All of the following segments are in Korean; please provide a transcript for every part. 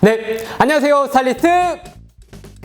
네, 안녕하세요. 스타일리스트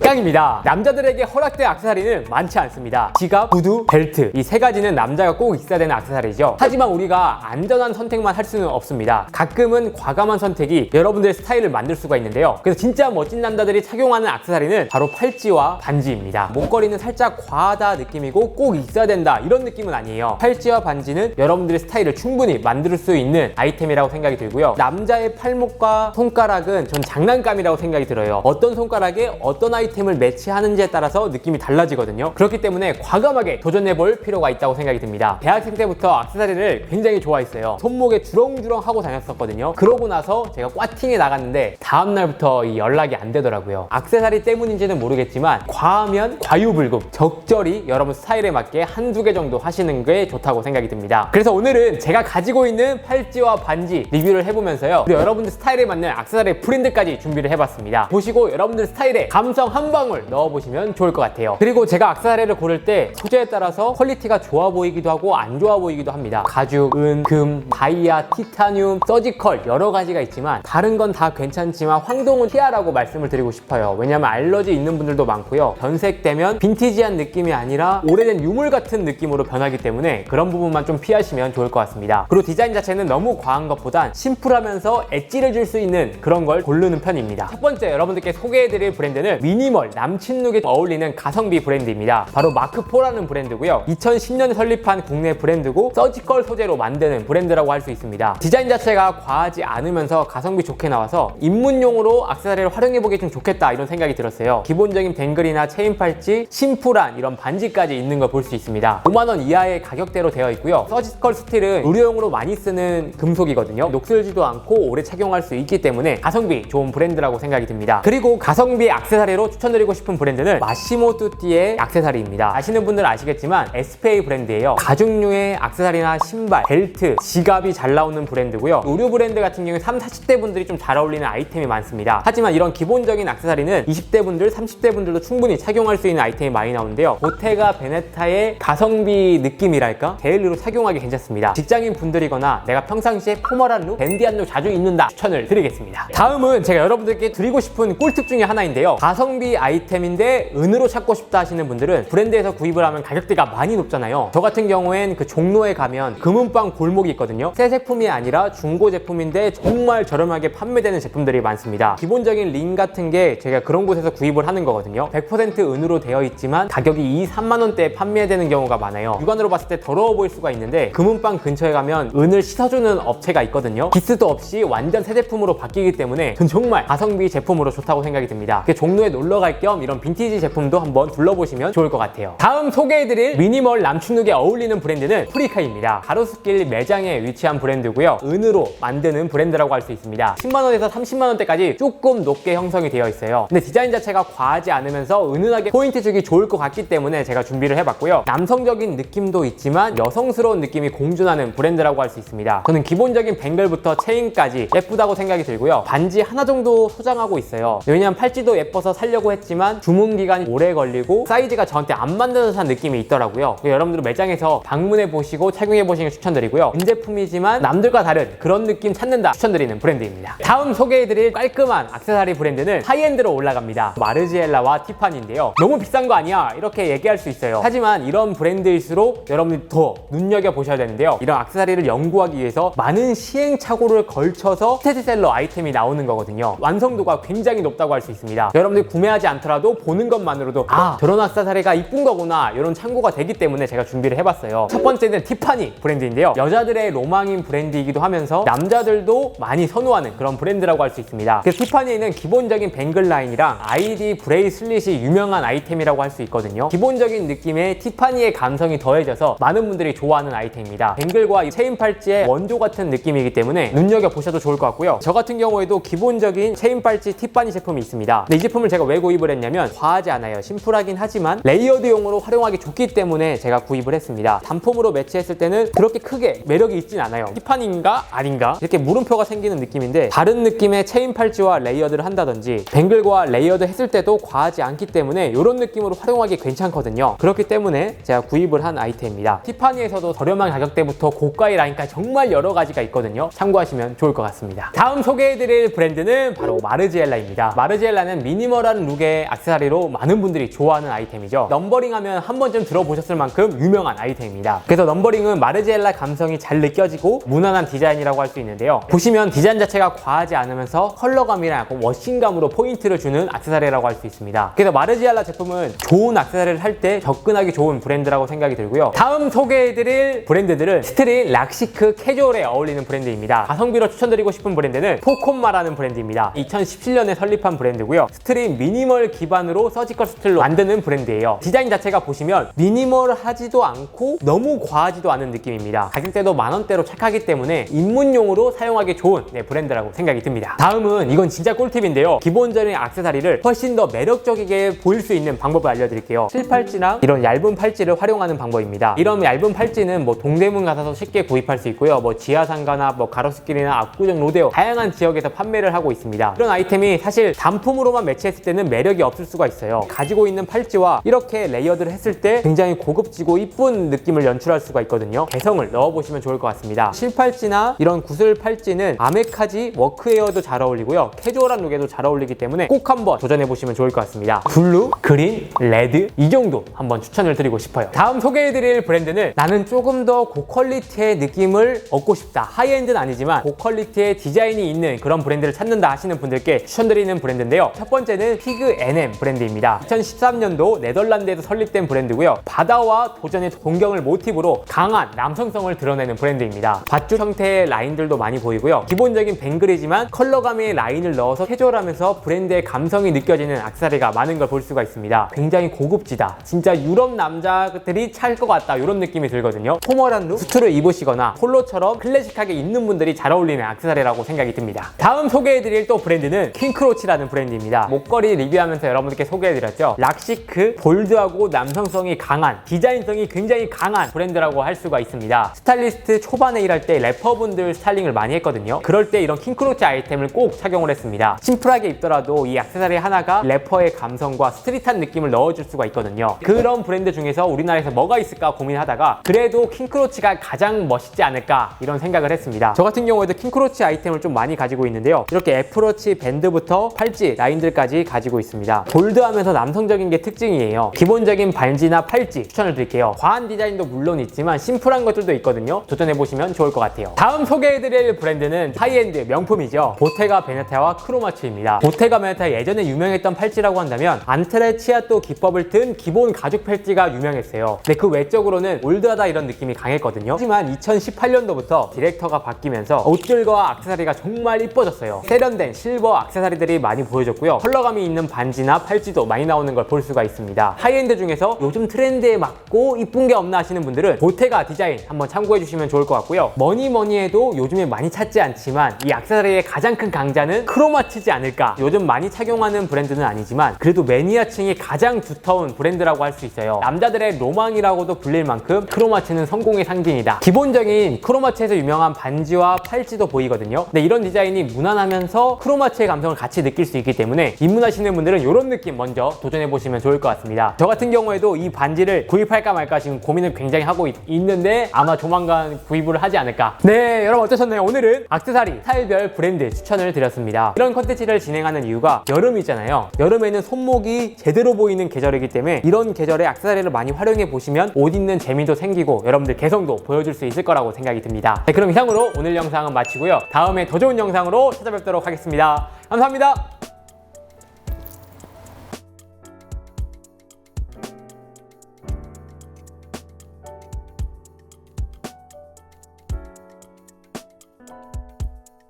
깡입니다. 남자들에게 허락된 액세서리는 많지 않습니다. 지갑, 구두, 벨트 이 세 가지는 남자가 꼭 있어야 되는 액세서리죠. 하지만 우리가 안전한 선택만 할 수는 없습니다. 가끔은 과감한 선택이 여러분들의 스타일을 만들 수가 있는데요. 그래서 진짜 멋진 남자들이 착용하는 액세서리는 바로 팔찌와 반지입니다. 목걸이는 살짝 과하다 느낌이고 꼭 있어야 된다 이런 느낌은 아니에요. 팔찌와 반지는 여러분들의 스타일을 충분히 만들 수 있는 아이템이라고 생각이 들고요. 남자의 팔목과 손가락은 전 장난감이라고 생각이 들어요. 어떤 손가락에 어떤 아이 템을 매치하는지에 따라서 느낌이 달라지거든요. 그렇기 때문에 과감하게 도전해볼 필요가 있다고 생각이 듭니다. 대학생 때부터 액세서리를 굉장히 좋아했어요. 손목에 주렁주렁 하고 다녔었거든요. 그러고 나서 제가 꽈팅에 나갔는데 다음날부터 이 연락이 안 되더라고요. 액세서리 때문인지는 모르겠지만 과하면 과유불급 적절히 여러분 스타일에 맞게 한두 개 정도 하시는 게 좋다고 생각이 듭니다. 그래서 오늘은 제가 가지고 있는 팔찌와 반지 리뷰를 해보면서요. 여러분들 스타일에 맞는 액세서리 브랜드까지 준비를 해봤습니다. 보시고 여러분들 스타일에 감성 한 방울 넣어보시면 좋을 것 같아요. 그리고 제가 액세서리를 고를 때 소재에 따라서 퀄리티가 좋아 보이기도 하고 안 좋아 보이기도 합니다. 가죽, 은, 금, 다이아, 티타늄, 서지컬 여러 가지가 있지만 다른 건 다 괜찮지만 황동은 피하라고 말씀을 드리고 싶어요. 왜냐면 알러지 있는 분들도 많고요. 변색되면 빈티지한 느낌이 아니라 오래된 유물 같은 느낌으로 변하기 때문에 그런 부분만 좀 피하시면 좋을 것 같습니다. 그리고 디자인 자체는 너무 과한 것보단 심플하면서 엣지를 줄 수 있는 그런 걸 고르는 편입니다. 첫 번째 여러분들께 소개해드릴 브랜드는 미니 멀 남친 룩에 어울리는 가성비 브랜드입니다. 바로 마크4라는 브랜드고요. 2010년에 설립한 국내 브랜드고 서지컬 소재로 만드는 브랜드라고 할 수 있습니다. 디자인 자체가 과하지 않으면서 가성비 좋게 나와서 입문용으로 액세서리를 활용해보기 좀 좋겠다 이런 생각이 들었어요. 기본적인 뱅글이나 체인 팔찌, 심플한 이런 반지까지 있는 걸 볼 수 있습니다. 5만원 이하의 가격대로 되어 있고요. 서지컬 스틸은 의료용으로 많이 쓰는 금속이거든요. 녹슬지도 않고 오래 착용할 수 있기 때문에 가성비 좋은 브랜드라고 생각이 듭니다. 그리고 가성비 액세서리로 추천드리고 싶은 브랜드는 마시모 뚜띠의 액세서리입니다. 아시는 분들은 아시겠지만 SPA 브랜드예요. 가죽류의 액세서리나 신발, 벨트, 지갑이 잘 나오는 브랜드고요. 의류 브랜드 같은 경우에 3, 40대 분들이 좀 잘 어울리는 아이템이 많습니다. 하지만 이런 기본적인 액세서리는 20대 분들, 30대 분들도 충분히 착용할 수 있는 아이템이 많이 나오는데요. 보테가 베네타의 가성비 느낌이랄까? 데일리로 착용하기 괜찮습니다. 직장인 분들이거나 내가 평상시에 포멀한 룩, 댄디한 룩 자주 입는다 추천을 드리겠습니다. 다음은 제가 여러분들께 드리고 싶은 꿀팁 중에 하나인데요. 가성비 아이템인데 은으로 찾고 싶다 하시는 분들은 브랜드에서 구입을 하면 가격대가 많이 높잖아요. 저 같은 경우엔 그 종로에 가면 금은방 골목이 있거든요. 새 제품이 아니라 중고 제품인데 정말 저렴하게 판매되는 제품들이 많습니다. 기본적인 링 같은 게 제가 그런 곳에서 구입을 하는 거거든요. 100% 은으로 되어 있지만 가격이 2, 3만 원대에 판매되는 경우가 많아요. 육안으로 봤을 때 더러워 보일 수가 있는데 금은방 근처에 가면 은을 씻어주는 업체가 있거든요. 기스도 없이 완전 새 제품으로 바뀌기 때문에 전 정말 가성비 제품으로 좋다고 생각이 듭니다. 그 종로에 놀러 갈 겸 이런 빈티지 제품도 한번 둘러보시면 좋을 것 같아요. 다음 소개해드릴 미니멀 남춘룩에 어울리는 브랜드는 프리카입니다. 가로수길 매장에 위치한 브랜드고요. 은으로 만드는 브랜드라고 할 수 있습니다. 10만 원에서 30만 원대까지 조금 높게 형성이 되어 있어요. 근데 디자인 자체가 과하지 않으면서 은은하게 포인트 주기 좋을 것 같기 때문에 제가 준비를 해봤고요. 남성적인 느낌도 있지만 여성스러운 느낌이 공존하는 브랜드라고 할 수 있습니다. 저는 기본적인 뱅글부터 체인까지 예쁘다고 생각이 들고요. 반지 하나 정도 소장하고 있어요. 왜냐면 팔찌도 예뻐서 살려고 했지만 주문 기간이 오래 걸리고 사이즈가 저한테 안 맞는 듯한 느낌이 있더라고요. 여러분들 매장에서 방문해 보시고 착용해 보시는 걸 추천드리고요. 은제품이지만 남들과 다른 그런 느낌 찾는다 추천드리는 브랜드입니다. 다음 소개해드릴 깔끔한 액세서리 브랜드는 하이엔드로 올라갑니다. 마르지엘라와 티파니인데요. 너무 비싼 거 아니야 이렇게 얘기할 수 있어요. 하지만 이런 브랜드일수록 여러분들이 더 눈여겨 보셔야 되는데요. 이런 액세서리를 연구하기 위해서 많은 시행착오를 걸쳐서 스테디셀러 아이템이 나오는 거거든요. 완성도가 굉장히 높다고 할 수 있습니다. 여러분들이 구매 하지 않더라도 보는 것만으로도 아 저런 액세서리가 이쁜 거구나 이런 참고가 되기 때문에 제가 준비를 해봤어요. 첫 번째는 티파니 브랜드인데요. 여자들의 로망인 브랜드이기도 하면서 남자들도 많이 선호하는 그런 브랜드라고 할 수 있습니다. 그래서 티파니는 기본적인 뱅글 라인이랑 아이디 브레이슬릿이 유명한 아이템이라고 할 수 있거든요. 기본적인 느낌의 티파니의 감성이 더해져서 많은 분들이 좋아하는 아이템입니다. 뱅글과 이 체인 팔찌의 원조 같은 느낌이기 때문에 눈여겨 보셔도 좋을 것 같고요. 저 같은 경우에도 기본적인 체인 팔찌 티파니 제품이 있습니다. 근데 이 제품을 제가 왜 구입을 했냐면 과하지 않아요. 심플하긴 하지만 레이어드용으로 활용하기 좋기 때문에 제가 구입을 했습니다. 단품으로 매치했을 때는 그렇게 크게 매력이 있진 않아요. 티파니인가 아닌가 이렇게 물음표가 생기는 느낌인데 다른 느낌의 체인 팔찌와 레이어드를 한다든지 뱅글과 레이어드 했을 때도 과하지 않기 때문에 이런 느낌으로 활용하기 괜찮거든요. 그렇기 때문에 제가 구입을 한 아이템입니다. 티파니에서도 저렴한 가격대부터 고가의 라인까지 정말 여러 가지가 있거든요. 참고하시면 좋을 것 같습니다. 다음 소개해드릴 브랜드는 바로 마르지엘라입니다. 마르지엘라는 미니멀한 룩의 액세서리로 많은 분들이 좋아하는 아이템이죠. 넘버링 하면 한 번쯤 들어보셨을 만큼 유명한 아이템입니다. 그래서 넘버링은 마르지엘라 감성이 잘 느껴지고 무난한 디자인이라고 할 수 있는데요. 보시면 디자인 자체가 과하지 않으면서 컬러감이랑 약간 워싱감으로 포인트를 주는 액세서리라고 할 수 있습니다. 그래서 마르지엘라 제품은 좋은 액세서리를 할 때 접근하기 좋은 브랜드라고 생각이 들고요. 다음 소개해드릴 브랜드들은 스트릿 락시크 캐주얼에 어울리는 브랜드입니다. 가성비로 추천드리고 싶은 브랜드는 포콤마라는 브랜드입니다. 2017년에 설립한 브랜드고요. 스트릿 미니멀 기반으로 서지컬 스틸로 만드는 브랜드예요. 디자인 자체가 보시면 미니멀하지도 않고 너무 과하지도 않은 느낌입니다. 가격대도 만 원대로 착하기 때문에 입문용으로 사용하기 좋은 네, 브랜드라고 생각이 듭니다. 다음은 이건 진짜 꿀팁인데요. 기본적인 액세서리를 훨씬 더 매력적이게 보일 수 있는 방법을 알려드릴게요. 실팔찌랑 이런 얇은 팔찌를 활용하는 방법입니다. 이런 얇은 팔찌는 뭐 동대문 가서 쉽게 구입할 수 있고요. 뭐 지하상가나 뭐 가로수길이나 압구정 로데오 다양한 지역에서 판매를 하고 있습니다. 이런 아이템이 사실 단품으로만 매치했을 때는 매력이 없을 수가 있어요. 가지고 있는 팔찌와 이렇게 레이어드를 했을 때 굉장히 고급지고 이쁜 느낌을 연출할 수가 있거든요. 개성을 넣어보시면 좋을 것 같습니다. 실팔찌나 이런 구슬 팔찌는 아메카지 워크웨어도 잘 어울리고요. 캐주얼한 룩에도 잘 어울리기 때문에 꼭 한번 도전해보시면 좋을 것 같습니다. 블루, 그린, 레드 이 정도 한번 추천을 드리고 싶어요. 다음 소개해드릴 브랜드는 나는 조금 더 고퀄리티의 느낌을 얻고 싶다. 하이엔드는 아니지만 고퀄리티의 디자인이 있는 그런 브랜드를 찾는다 하시는 분들께 추천드리는 브랜드인데요. 첫 번째는 피그 NM 브랜드입니다. 2013년도 네덜란드에서 설립된 브랜드고요. 바다와 도전의 동경을 모티브로 강한 남성성을 드러내는 브랜드입니다. 밧줄 형태의 라인들도 많이 보이고요. 기본적인 뱅글이지만 컬러감의 라인을 넣어서 캐주얼하면서 브랜드의 감성이 느껴지는 악세사리가 많은 걸 볼 수가 있습니다. 굉장히 고급지다. 진짜 유럽 남자들이 찰 것 같다. 이런 느낌이 들거든요. 포멀한 룩, 수트를 입으시거나 폴로처럼 클래식하게 입는 분들이 잘 어울리는 악세사리라고 생각이 듭니다. 다음 소개해드릴 또 브랜드는 킹크로치라는 브랜드입니다. 목걸이 리뷰하면서 여러분들께 소개해드렸죠. 락시크, 볼드하고 남성성이 강한, 디자인성이 굉장히 강한 브랜드라고 할 수가 있습니다. 스타일리스트 초반에 일할 때 래퍼분들 스타일링을 많이 했거든요. 그럴 때 이런 킹크로치 아이템을 꼭 착용을 했습니다. 심플하게 입더라도 이 액세서리 하나가 래퍼의 감성과 스트릿한 느낌을 넣어줄 수가 있거든요. 그런 브랜드 중에서 우리나라에서 뭐가 있을까 고민하다가 그래도 킹크로치가 가장 멋있지 않을까 이런 생각을 했습니다. 저 같은 경우에도 킹크로치 아이템을 좀 많이 가지고 있는데요. 이렇게 애플워치 밴드부터 팔찌, 라인들까지 가지고 있습니다. 볼드하면서 남성적인 게 특징이에요. 기본적인 반지나 팔찌 추천을 드릴게요. 과한 디자인도 물론 있지만 심플한 것들도 있거든요. 도전해보시면 좋을 것 같아요. 다음 소개해드릴 브랜드는 하이엔드 명품이죠. 보테가 베네타와 크로마츠입니다. 보테가 베네타 예전에 유명했던 팔찌라고 한다면 안트레 치아또 기법을 튼 기본 가죽 팔찌가 유명했어요. 근데 그 외적으로는 올드하다 이런 느낌이 강했거든요. 하지만 2018년도부터 디렉터가 바뀌면서 옷들과 악세사리가 정말 이뻐졌어요. 세련된 실버 악세사리들이 많이 보여졌고요. 컬러감이 있는 반지나 팔찌도 많이 나오는 걸 볼 수가 있습니다. 하이엔드 중에서 요즘 트렌드에 맞고 이쁜 게 없나 하시는 분들은 보테가 디자인 한번 참고해 주시면 좋을 것 같고요. 뭐니 뭐니 해도 요즘에 많이 찾지 않지만 이 악세사리의 가장 큰 강자는 크로마치지 않을까. 요즘 많이 착용하는 브랜드는 아니지만 그래도 매니아층이 가장 두터운 브랜드라고 할 수 있어요. 남자들의 로망이라고도 불릴 만큼 크로마치는 성공의 상징이다. 기본적인 크로마치에서 유명한 반지와 팔찌도 보이거든요. 근데 이런 디자인이 무난하면서 크로마치의 감성을 같이 느낄 수 있기 때문에 입문하시는 분들은 이런 느낌 먼저 도전해 보시면 좋을 것 같습니다. 저 같은 경우에도 이 반지를 구입할까 말까 지금 고민을 굉장히 하고 있, 있는데 아마 조만간 구입을 하지 않을까. 네, 여러분 어떠셨나요? 오늘은 악세사리 스타일별 브랜드 추천을 드렸습니다. 이런 컨텐츠를 진행하는 이유가 여름이잖아요. 여름에는 손목이 제대로 보이는 계절이기 때문에 이런 계절에 악세사리를 많이 활용해 보시면 옷 입는 재미도 생기고 여러분들 개성도 보여줄 수 있을 거라고 생각이 듭니다. 네, 그럼 이상으로 오늘 영상은 마치고요. 다음에 더 좋은 영상으로 찾아뵙도록 하겠습니다. 감사합니다.